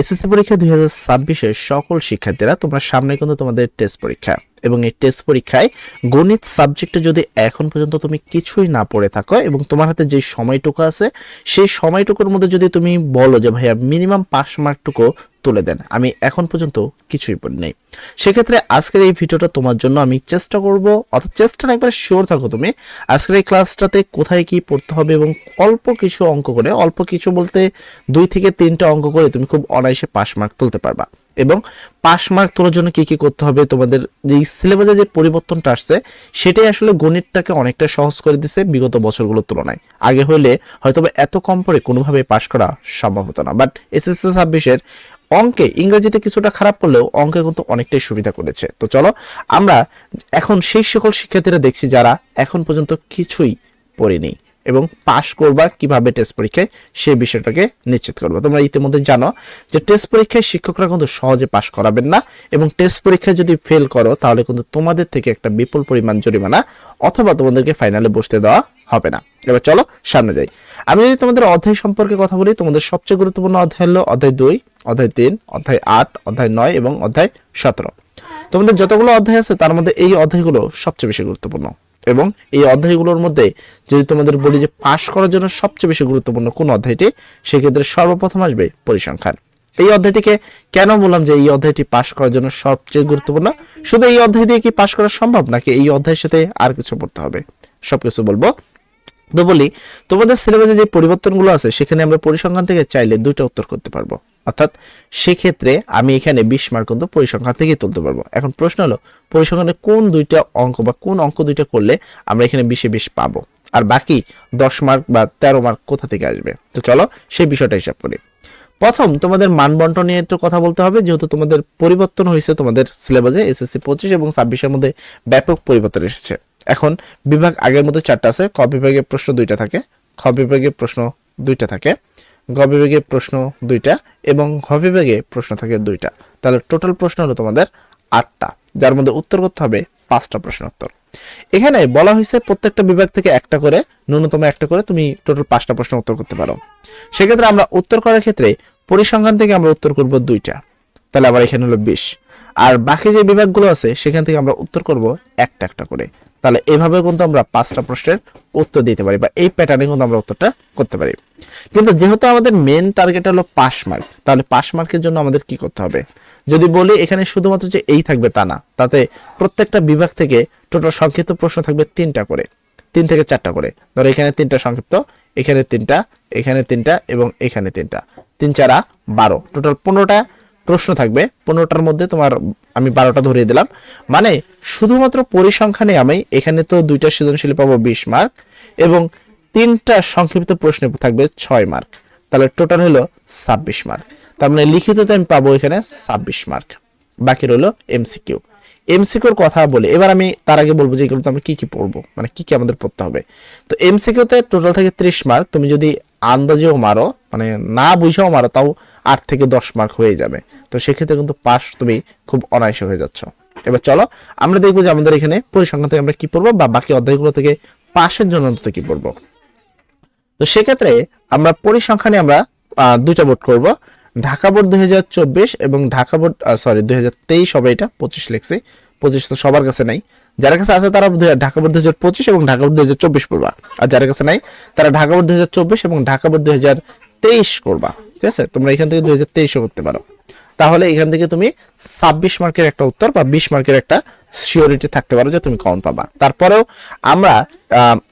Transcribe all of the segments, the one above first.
SSC পরীক্ষা দুই হাজার ছাব্বিশের সকল শিক্ষার্থীরা তোমরা সামনে কিন্তু তোমাদের টেস্ট পরীক্ষা। এবং এই টেস্ট পরীক্ষায় গণিত সাবজেক্টে যদি এখন পর্যন্ত তুমি কিছুই না পড়ে থাকো এবং তোমার হাতে যে সময়টুকু আছে, সেই সময়টুকুর মধ্যে যদি তুমি বলো যে, ভাইয়া মিনিমাম পাস মার্কটুকু তুলে দেন। আমি এখন পর্যন্ত কিছুই পড়ি নাই। সেক্ষেত্রে আজকের এই ভিডিওটা তোমার জন্য আমি চেষ্টা করব, অর্থাৎ চেষ্টা না, একবার শিওর থাকো তুমি, আজকের এই ক্লাসটাতে কোথায় কি পড়তে হবে এবং অল্প কিছু অঙ্ক করে, অল্প কিছু বলতে দুই থেকে তিনটা অঙ্ক করে তুমি খুব অনায়াসে পাস মার্ক তুলতে পারবা। এবং পাস মার্ক তোলার জন্য কি কি করতে হবে, তোমাদের যে সিলেবাসে যে পরিবর্তনটা আসছে, সেটাই আসলে গণিতটাকে অনেকটা সহজ করে দিছে বিগত বছরগুলোর তুলনায়। আগে হলে হয়তো এত কম পরে কোনোভাবে পাশ করা সম্ভব হতো না। বাট এসএসসি ছাব্বিশের অঙ্কে, ইংরেজিতে কিছুটা খারাপ করলেও অঙ্কে কিন্তু অনেকটাই সুবিধা করেছে। তো চলো, আমরা এখন সেই সকল শিক্ষার্থীরা দেখছি যারা এখন পর্যন্ত কিছুই পড়েনি এবং পাশ করবা কীভাবে টেস্ট পরীক্ষায় সেই বিষয়টাকে নিশ্চিত করবা। তোমরা ইতিমধ্যে জানো যে টেস্ট পরীক্ষায় শিক্ষকরা কিন্তু সহজে পাশ করাবেন না এবং টেস্ট পরীক্ষায় যদি ফেল করো, তাহলে কিন্তু তোমাদের থেকে একটা বিপুল পরিমাণ জরিমানা অথবা তোমাদেরকে ফাইনালে বসতে দেওয়া হবে না। এবার চলো, সামনে যাই। আমি যদি তোমাদের অধ্যায় সম্পর্কে কথা বলি, তোমাদের সবচেয়ে গুরুত্বপূর্ণ অধ্যায় হলো অধ্যায় দুই। অধ্যায় তিন, অধ্যায় আট, অধ্যায় নয় এবং অধ্যায় সতেরো। তোমাদের যতগুলো অধ্যায় আছে, তার মধ্যে এই অধ্যায়গুলো সবচেয়ে বেশি গুরুত্বপূর্ণ। এবং এই অধ্যায়গুলোর মধ্যে যদি তোমাদের বলি যে পাশ করার জন্য সবচেয়ে বেশি গুরুত্বপূর্ণ কোন অধ্যায়টি, সেক্ষেত্রে সর্বপ্রথম আসবে পরিসংখ্যান। এই অধ্যায়টিকে কেন বললাম যে এই অধ্যায়টি পাশ করার জন্য সবচেয়ে গুরুত্বপূর্ণ? শুধু এই অধ্যায় দিয়ে কি পাশ করা সম্ভব, নাকি এই অধ্যায়ের সাথে আর কিছু পড়তে হবে? সবকিছু বলব। তো বলি, তোমাদের সিলেবাসে যে পরিবর্তনগুলো আছে, সেখানে আমরা পরিসংখ্যান থেকে চাইলে দুইটা উত্তর করতে পারব। অর্থাৎ সেক্ষেত্রে আমি এখানে বিশ মার্ক কিন্তু পরিসংখ্যান থেকে তুলতে পারব। এখন প্রশ্ন হলো, পরিসংখ্যানে কোন দুইটা অঙ্ক বা কোন অঙ্ক দুইটা করলে আমরা এখানে বিশে বিশ পাবো? আর বাকি দশ মার্ক বা তেরো মার্ক কোথা থেকে আসবে? তো চলো সেই বিষয়টা হিসাব করি। প্রথম, তোমাদের মান বন্টন নিয়ে একটু কথা বলতে হবে। যেহেতু তোমাদের পরিবর্তন হয়েছে, তোমাদের সিলেবাসে এসএসসি পঁচিশ এবং ছাব্বিশের মধ্যে ব্যাপক পরিবর্তন এসেছে। এখন বিভাগ আগের মতো চারটা আছে। ক বিভাগে প্রশ্ন দুইটা থাকে, খ বিভাগে প্রশ্ন দুইটা থাকে। গ বিভাগে প্রশ্ন দুইটা এবং ঘ বিভাগে প্রশ্ন থাকে দুইটা। তাহলে টোটাল প্রশ্ন হলো তোমাদের আটটা, যার মধ্যে উত্তর করতে হবে পাঁচটা প্রশ্ন উত্তর। এখানে বলা হয়েছে প্রত্যেকটা বিভাগ থেকে একটা করে, ন্যূনতম একটা করে তুমি টোটাল পাঁচটা প্রশ্ন উত্তর করতে পারো। সেক্ষেত্রে আমরা উত্তর করার ক্ষেত্রে পরিসংখ্যান থেকে আমরা উত্তর করব দুইটা। তাহলে আবার এখানে হলো বিশ। আর বাকি যে বিভাগগুলো আছে, সেখান থেকে আমরা উত্তর করব একটা একটা করে। তাহলে এভাবে কিন্তু আমরা পাঁচটা প্রশ্নের উত্তর দিতে পারি বা এই প্যাটার্নে কিন্তু আমরা উত্তরটা করতে পারি। কিন্তু যেহেতু আমাদের মেন টার্গেট হলো পাস মার্ক তাহলে পাস মার্কের জন্য আমাদের কি করতে হবে? যদি বলি এখানে শুধুমাত্র যে এই থাকবে তা না, তাতে প্রত্যেকটা বিভাগ থেকে টোটাল সংক্ষিপ্ত প্রশ্ন থাকবে তিনটা করে, তিন থেকে চারটা করে। ধরো এখানে তিনটা সংক্ষিপ্ত, এখানে তিনটা এখানে তিনটা এবং এখানে তিনটা। তিন চারা বারো টোটাল পনেরোটা প্রশ্ন থাকবে। পনেরোটার মধ্যে তোমার আমি বারোটা ধরিয়ে দিলাম। মানে শুধুমাত্র পরিসংখ্যানে আমি এখানে তো দুইটা সৃজনশীল পাবো বিশ মার্ক এবং তিনটা সংক্ষিপ্ত প্রশ্নে থাকবে ছয় মার্ক তাহলে টোটাল হলো ছাব্বিশ মার্ক তার মানে লিখিততে আমি পাবো এখানে ছাব্বিশ মার্ক বাকি রইল এমসিকিউ এমসিকিউর কথা বলে। এবার আমি তার আগে বলব যে এগুলোতে আমি কি কি পড়ব। মানে কি কি আমাদের পড়তে হবে। তো এমসিকিউতে টোটাল থাকে ত্রিশ মার্ক তুমি যদি আন্দাজেও মারো মানে না বুঝেও মারো, তাও আট থেকে দশ মার্ক হয়ে যাবে। তো সেক্ষেত্রে কিন্তু পাস তুমি খুব অনায়াসে হয়ে যাচ্ছ। এবার চলো, আমরা দেখব যে আমাদের এখানে পরিসংখ্যান থেকে আমরা কি পড়ব বা বাকি অধ্যায়গুলো থেকে পাশের জন্য অন্তত কি পড়ব। তো সেক্ষেত্রে আমরা পরিসংখ্যানে আমরা দুইটা বোর্ড করব। ঢাকা বোর্ড দুই হাজার চব্বিশ এবং ঢাকা বোর্ড সরি দুই হাজার তেইশ হবে এটা, পঁচিশ লিখছি। পঁচিশ তো সবার কাছে নাই। যার কাছে আছে তারা ঢাকা বোর্ড দুই হাজার পঁচিশ এবং ঢাকা বোর্ড দুই হাজার চব্বিশ পড়বা। আর যার কাছে নাই, তারা ঢাকা বোর্ড দুই হাজার চব্বিশ এবং ঢাকা বোর্ড দুই হাজার তেইশ করবা। ঠিক আছে? তোমরা এখান থেকে দুই হাজার তেইশও করতে পারো। তাহলে এখান থেকে তুমি ছাব্বিশ মার্কের একটা উত্তর বা বিশ মার্কের একটা সিওরিটি থাকতে পারো যে তুমি কমন পাবা। তারপরেও আমরা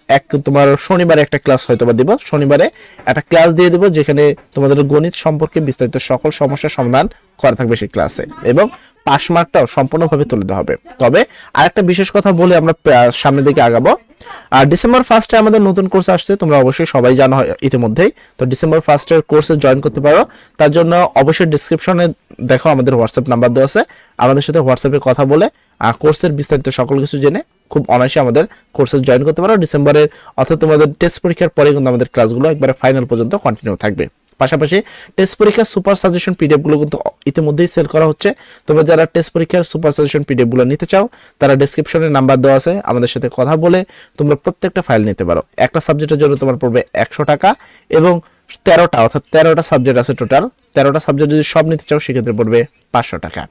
এক তোমার শনিবারে একটা ক্লাস হয়তো বা দিব। শনিবারে একটা ক্লাস দিয়ে দিব যেখানে তোমাদের গণিত সম্পর্কে বিস্তারিত সকল সমস্যার সমাধান করা থাকবে সেই ক্লাসে এবং পাস মার্কটাও সম্পূর্ণভাবে তুলে দেওয়া হবে। তবে আরেকটা বিশেষ কথা বলে আমরা সামনের দিকে আগাবো। আর ডিসেম্বর ফার্স্টে আমাদের নতুন কোর্স আসছে, তোমরা অবশ্যই সবাই জানো ইতিমধ্যেই। তো ডিসেম্বর ফার্স্টের কোর্সে জয়েন করতে পারো। তার জন্য অবশ্যই ডিসক্রিপশনে দেখো আমাদের হোয়াটসঅ্যাপ নাম্বার দেওয়া আছে। আমাদের সাথে হোয়াটসঅ্যাপে কথা বলে কোর্সের বিস্তারিত সকল কিছু জেনে খুব অনায়াসে আমাদের কোর্সে জয়েন করতে পারো। ডিসেম্বরের, অর্থাৎ তোমাদের টেস্ট পরীক্ষার পরে কিন্তু আমাদের ক্লাসগুলো একবারে ফাইনাল পর্যন্ত কন্টিনিউ থাকবে। পাশাপাশি টেস্ট পরীক্ষার সুপার সাজেশন পিডিএফগুলো কিন্তু ইতিমধ্যেই সেল করা হচ্ছে। তোমরা যারা টেস্ট পরীক্ষার সুপার সাজেশন পিডিএফগুলো নিতে চাও, তারা ডেসক্রিপশনে নাম্বার দেওয়া আছে, আমাদের সাথে কথা বলে তোমরা প্রত্যেকটা ফাইল নিতে পারো। একটা সাবজেক্টের জন্য তোমার পড়বে একশো টাকা এবং তেরোটা, অর্থাৎ তেরোটা সাবজেক্ট আছে টোটাল তেরোটা সাবজেক্ট যদি সব নিতে চাও, সেক্ষেত্রে পড়বে পাঁচশো টাকা।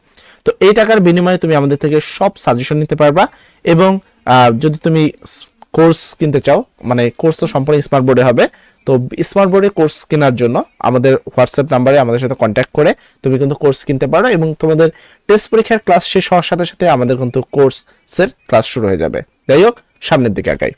তো এই টাকার বিনিময়ে তুমি আমাদের থেকে সব সাজেশন নিতে পারবা এবং যদি তুমি কোর্স কিনতে চাও মানে কোর্স তো সম্পূর্ণ স্মার্ট বোর্ডে হবে, তো স্মার্ট বোর্ডে কোর্স কেনার জন্য আমাদের হোয়াটসঅ্যাপ নাম্বারে আমাদের সাথে কন্ট্যাক্ট করে তুমি কিন্তু কোর্স কিনতে পারো এবং তোমাদের টেস্ট পরীক্ষার ক্লাস শেষ হওয়ার সাথে সাথে আমাদের কিন্তু কোর্সের ক্লাস শুরু হয়ে যাবে। যাই হোক, সামনের দিকে আগাই।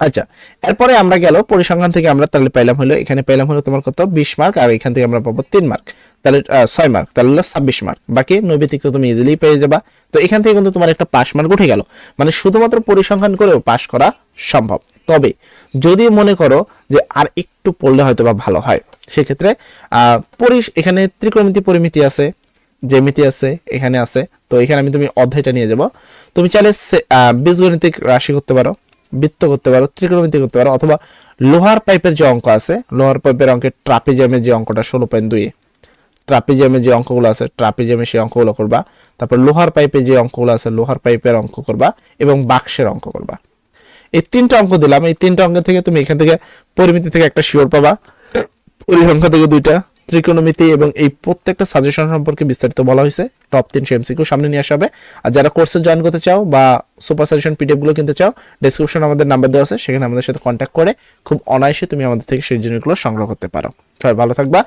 আচ্ছা এরপরে আমরা গেল পরিসংখ্যান থেকে আমরা তাহলে পাইলাম হলো, এখানে পাইলাম হলো তোমার কত? বিশ মার্ক, আর এখান থেকে আমরা পাবো তিন মার্ক। তাহলে ছয় মার্ক, তাহলে হলো ছাব্বিশ মার্ক। বাকি নৈবিতিক তো তুমি ইজিলি পেয়ে যাবা। তো এখান থেকে কিন্তু তোমার একটা পাস মার্ক উঠে গেল। মানে শুধুমাত্র পরিসংখ্যান করেও পাস করা সম্ভব। তবে, যদি মনে করো যে আর একটু পড়লে হয়তো বা ভালো হয়, সেক্ষেত্রে পরি, এখানে ত্রিকোণমিতি পরিমিতি আছে, জ্যামিতি আছে, এখানে আছে। তো এখানে আমি তুমি অধ্যায়টা নিয়ে যাব। তুমি চাইলে বীজগণিতিক রাশি করতে পারো। বৃত্ত করতে পারো, ত্রিকোণমিতি করতে পারো, অথবা লোহার পাইপের যে অঙ্ক আছে, লোহার পাইপের অঙ্কের ট্রাপিজিয়ামের যে অঙ্কটা ষোলো পয়েন্ট দুই, ট্রাপিজিয়ামের যে অঙ্কগুলো আছে ট্রাপিজিয়ামের সেই অঙ্কগুলো করবা, তারপর লোহার পাইপের যে অঙ্কগুলো আছে, লোহার পাইপের অঙ্ক করবা এবং বাক্সের অঙ্ক করবা। এই তিনটা অঙ্ক দিলাম, এই তিনটা অঙ্ক থেকে তুমি এখান থেকে পরিমিতি থেকে একটা শিওর পাবা, পরিসংখ্যা থেকে দুইটা ত্রিকোণমিতি এবং এই প্রত্যেকটা সাজেশন সম্পর্কে বিস্তারিত বলা হয়েছে। টপ তিনশো এমসিকিউ সামনে নিয়ে আসা হবে। আর যারা কোর্সে জয়েন করতে চাও বা সুপার সাজেশন পিডিএফগুলো কিনতে চাও ডিসক্রিপশন আমাদের নাম্বার দেওয়া আছে, সেখানে আমাদের সাথে কন্ট্যাক্ট করে খুব অনায়াসে তুমি আমাদের থেকে সেই জিনিসগুলো সংগ্রহ করতে পারো। সবাই ভালো থাকবা।